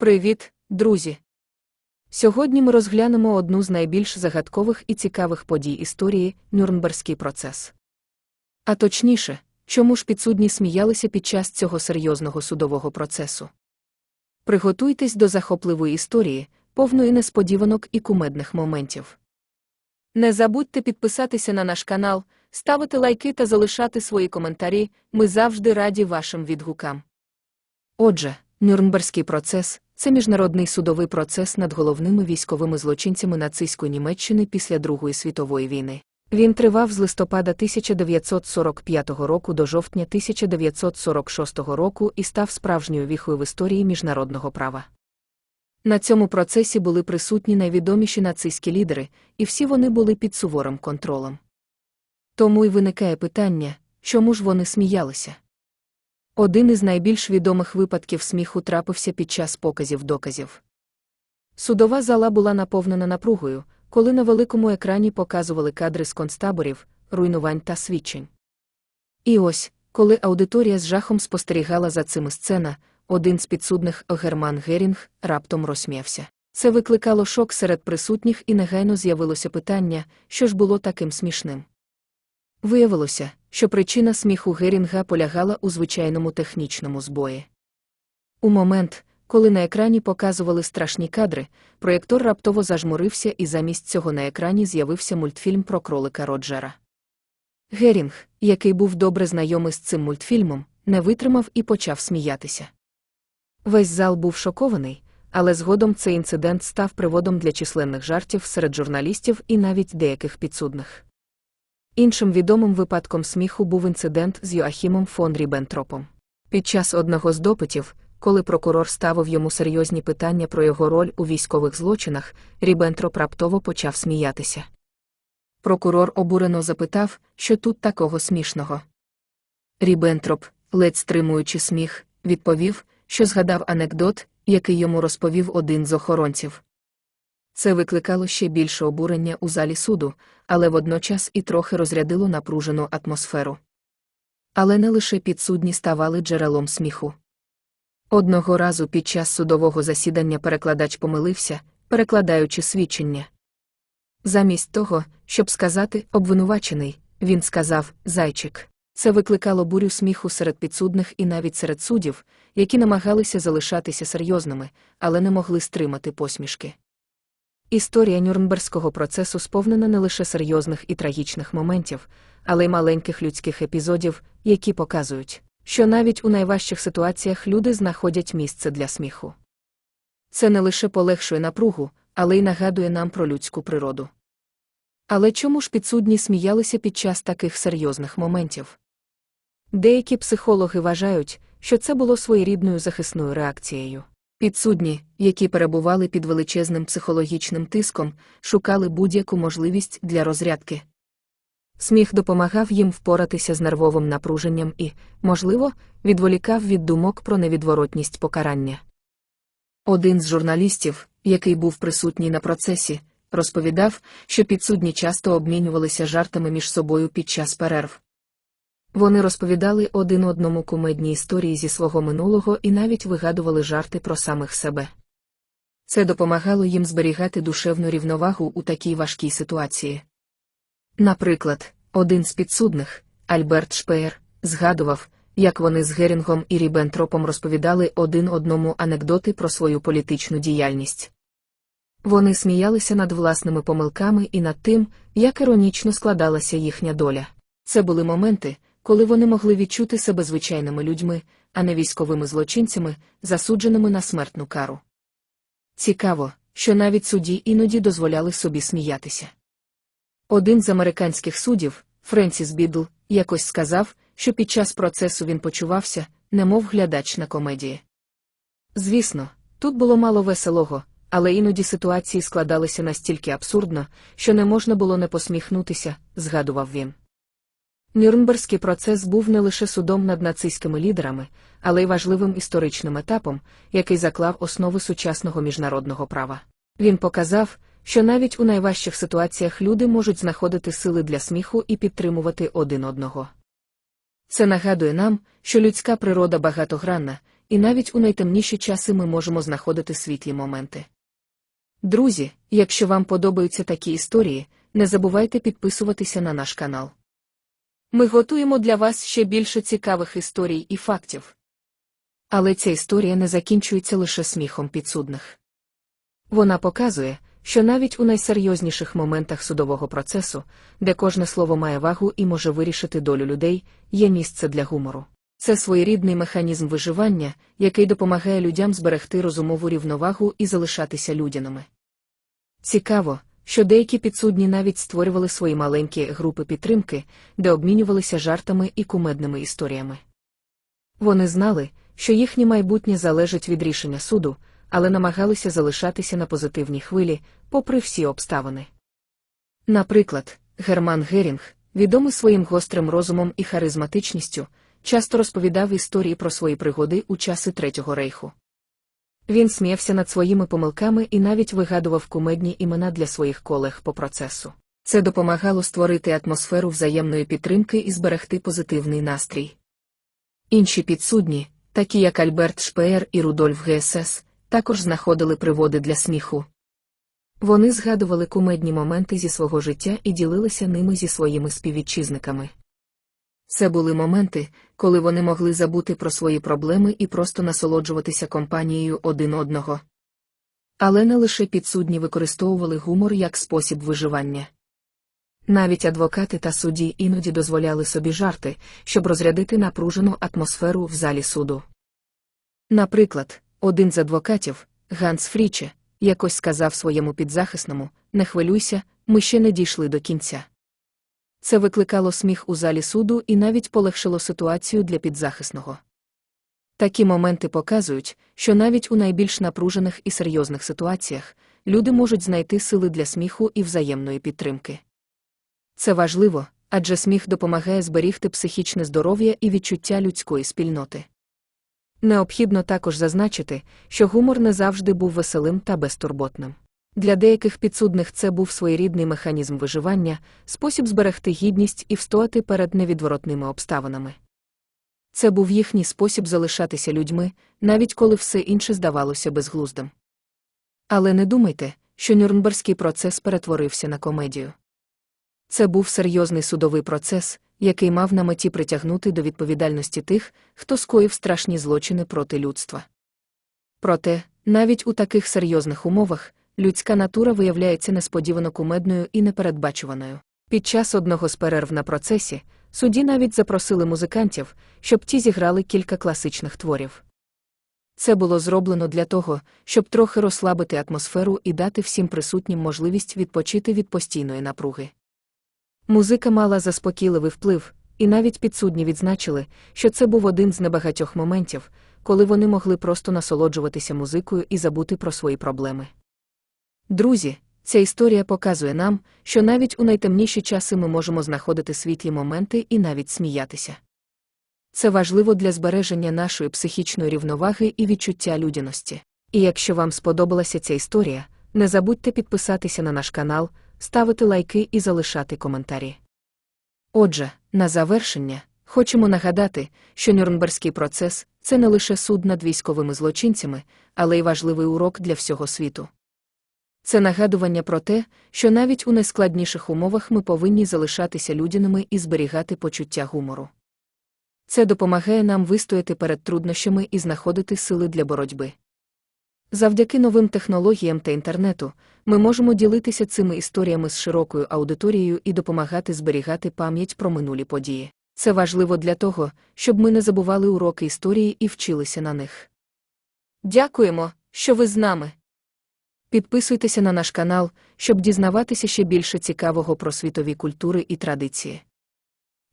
Привіт, друзі! Сьогодні ми розглянемо одну з найбільш загадкових і цікавих подій історії Нюрнберзький процес. А точніше, чому ж підсудні сміялися під час цього серйозного судового процесу. Приготуйтесь до захопливої історії, повної несподіванок і кумедних моментів. Не забудьте підписатися на наш канал, ставити лайки та залишати свої коментарі. Ми завжди раді вашим відгукам. Отже, Нюрнберзький процес це міжнародний судовий процес над головними військовими злочинцями нацистської Німеччини після Другої світової війни. Він тривав з листопада 1945 року до жовтня 1946 року і став справжньою віхою в історії міжнародного права. На цьому процесі були присутні найвідоміші нацистські лідери, і всі вони були під суворим контролем. Тому й виникає питання, чому ж вони сміялися? Один із найбільш відомих випадків сміху трапився під час показів доказів. Судова зала була наповнена напругою, коли на великому екрані показували кадри з концтаборів, руйнувань та свідчень. І ось, коли аудиторія з жахом спостерігала за цими сцена, один з підсудних Герман Герінг раптом розсміявся. Це викликало шок серед присутніх і негайно з'явилося питання, що ж було таким смішним. Виявилося, що причина сміху Герінга полягала у звичайному технічному збої. У момент, коли на екрані показували страшні кадри, проєктор раптово зажмурився і замість цього на екрані з'явився мультфільм про кролика Роджера. Герінг, який був добре знайомий з цим мультфільмом, не витримав і почав сміятися. Весь зал був шокований, але згодом цей інцидент став приводом для численних жартів серед журналістів і навіть деяких підсудних. Іншим відомим випадком сміху був інцидент з Йоахімом фон Рібентропом. Під час одного з допитів, коли прокурор ставив йому серйозні питання про його роль у військових злочинах, Рібентроп раптово почав сміятися. Прокурор обурено запитав, що тут такого смішного. Рібентроп, ледь стримуючи сміх, відповів, що згадав анекдот, який йому розповів один з охоронців. Це викликало ще більше обурення у залі суду, але водночас і трохи розрядило напружену атмосферу. Але не лише підсудні ставали джерелом сміху. Одного разу під час судового засідання перекладач помилився, перекладаючи свідчення. Замість того, щоб сказати обвинувачений, він сказав зайчик. Це викликало бурю сміху серед підсудних і навіть серед суддів, які намагалися залишатися серйозними, але не могли стримати посмішки. Історія Нюрнберзького процесу сповнена не лише серйозних і трагічних моментів, але й маленьких людських епізодів, які показують, що навіть у найважчих ситуаціях люди знаходять місце для сміху. Це не лише полегшує напругу, але й нагадує нам про людську природу. Але чому ж підсудні сміялися під час таких серйозних моментів? Деякі психологи вважають, що це було своєрідною захисною реакцією. Підсудні, які перебували під величезним психологічним тиском, шукали будь-яку можливість для розрядки. Сміх допомагав їм впоратися з нервовим напруженням і, можливо, відволікав від думок про невідворотність покарання. Один з журналістів, який був присутній на процесі, розповідав, що підсудні часто обмінювалися жартами між собою під час перерв. Вони розповідали один одному кумедні історії зі свого минулого і навіть вигадували жарти про самих себе. Це допомагало їм зберігати душевну рівновагу у такій важкій ситуації. Наприклад, один з підсудних, Альберт Шпеєр, згадував, як вони з Герінгом і Рібентропом розповідали один одному анекдоти про свою політичну діяльність. Вони сміялися над власними помилками і над тим, як іронічно складалася їхня доля. Це були моменти, коли вони могли відчути себе звичайними людьми, а не військовими злочинцями, засудженими на смертну кару. Цікаво, що навіть судді іноді дозволяли собі сміятися. Один з американських суддів, Френсіс Бідл, якось сказав, що під час процесу він почувався, немов глядач на комедії. Звісно, тут було мало веселого, але іноді ситуації складалися настільки абсурдно, що не можна було не посміхнутися, згадував він. Нюрнберзький процес був не лише судом над нацистськими лідерами, але й важливим історичним етапом, який заклав основи сучасного міжнародного права. Він показав, що навіть у найважчих ситуаціях люди можуть знаходити сили для сміху і підтримувати один одного. Це нагадує нам, що людська природа багатогранна, і навіть у найтемніші часи ми можемо знаходити світлі моменти. Друзі, якщо вам подобаються такі історії, не забувайте підписуватися на наш канал. Ми готуємо для вас ще більше цікавих історій і фактів. Але ця історія не закінчується лише сміхом підсудних. Вона показує, що навіть у найсерйозніших моментах судового процесу, де кожне слово має вагу і може вирішити долю людей, є місце для гумору. Це своєрідний механізм виживання, який допомагає людям зберегти розумову рівновагу і залишатися людяними. Цікаво, що деякі підсудні навіть створювали свої маленькі групи підтримки, де обмінювалися жартами і кумедними історіями. Вони знали, що їхнє майбутнє залежить від рішення суду, але намагалися залишатися на позитивній хвилі, попри всі обставини. Наприклад, Герман Герінг, відомий своїм гострим розумом і харизматичністю, часто розповідав історії про свої пригоди у часи Третього рейху. Він сміявся над своїми помилками і навіть вигадував кумедні імена для своїх колег по процесу. Це допомагало створити атмосферу взаємної підтримки і зберегти позитивний настрій. Інші підсудні, такі як Альберт Шпеєр і Рудольф ГСС, також знаходили приводи для сміху. Вони згадували кумедні моменти зі свого життя і ділилися ними зі своїми співвітчизниками. Це були моменти, коли вони могли забути про свої проблеми і просто насолоджуватися компанією один одного. Але не лише підсудні використовували гумор як спосіб виживання. Навіть адвокати та судді іноді дозволяли собі жарти, щоб розрядити напружену атмосферу в залі суду. Наприклад, один з адвокатів, Ганс Фріче, якось сказав своєму підзахисному Не хвилюйся, ми ще не дійшли до кінця. Це викликало сміх у залі суду і навіть полегшило ситуацію для підзахисного. Такі моменти показують, що навіть у найбільш напружених і серйозних ситуаціях люди можуть знайти сили для сміху і взаємної підтримки. Це важливо, адже сміх допомагає зберігти психічне здоров'я і відчуття людської спільноти. Необхідно також зазначити, що гумор не завжди був веселим та безтурботним. Для деяких підсудних це був своєрідний механізм виживання, спосіб зберегти гідність і встояти перед невідворотними обставинами. Це був їхній спосіб залишатися людьми, навіть коли все інше здавалося безглуздим. Але не думайте, що Нюрнберзький процес перетворився на комедію. Це був серйозний судовий процес, який мав на меті притягнути до відповідальності тих, хто скоїв страшні злочини проти людства. Проте, навіть у таких серйозних умовах, людська натура виявляється несподівано кумедною і непередбачуваною. Під час одного з перерв на процесі судді навіть запросили музикантів, щоб ті зіграли кілька класичних творів. Це було зроблено для того, щоб трохи розслабити атмосферу і дати всім присутнім можливість відпочити від постійної напруги. Музика мала заспокійливий вплив, і навіть підсудні відзначили, що це був один з небагатьох моментів, коли вони могли просто насолоджуватися музикою і забути про свої проблеми. Друзі, ця історія показує нам, що навіть у найтемніші часи ми можемо знаходити світлі моменти і навіть сміятися. Це важливо для збереження нашої психічної рівноваги і відчуття людяності. І якщо вам сподобалася ця історія, не забудьте підписатися на наш канал, ставити лайки і залишати коментарі. Отже, на завершення, хочемо нагадати, що Нюрнберзький процес це не лише суд над військовими злочинцями, але й важливий урок для всього світу. Це нагадування про те, що навіть у найскладніших умовах ми повинні залишатися людяними і зберігати почуття гумору. Це допомагає нам вистояти перед труднощами і знаходити сили для боротьби. Завдяки новим технологіям та інтернету ми можемо ділитися цими історіями з широкою аудиторією і допомагати зберігати пам'ять про минулі події. Це важливо для того, щоб ми не забували уроки історії і вчилися на них. Дякуємо, що ви з нами. Підписуйтеся на наш канал, щоб дізнаватися ще більше цікавого про світові культури і традиції.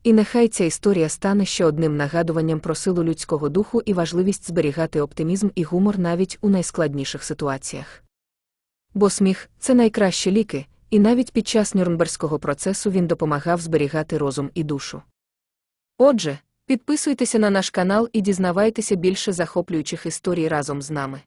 І нехай ця історія стане ще одним нагадуванням про силу людського духу і важливість зберігати оптимізм і гумор навіть у найскладніших ситуаціях. Бо сміх це найкращі ліки, і навіть під час Нюрнберзького процесу він допомагав зберігати розум і душу. Отже, підписуйтеся на наш канал і дізнавайтеся більше захоплюючих історій разом з нами.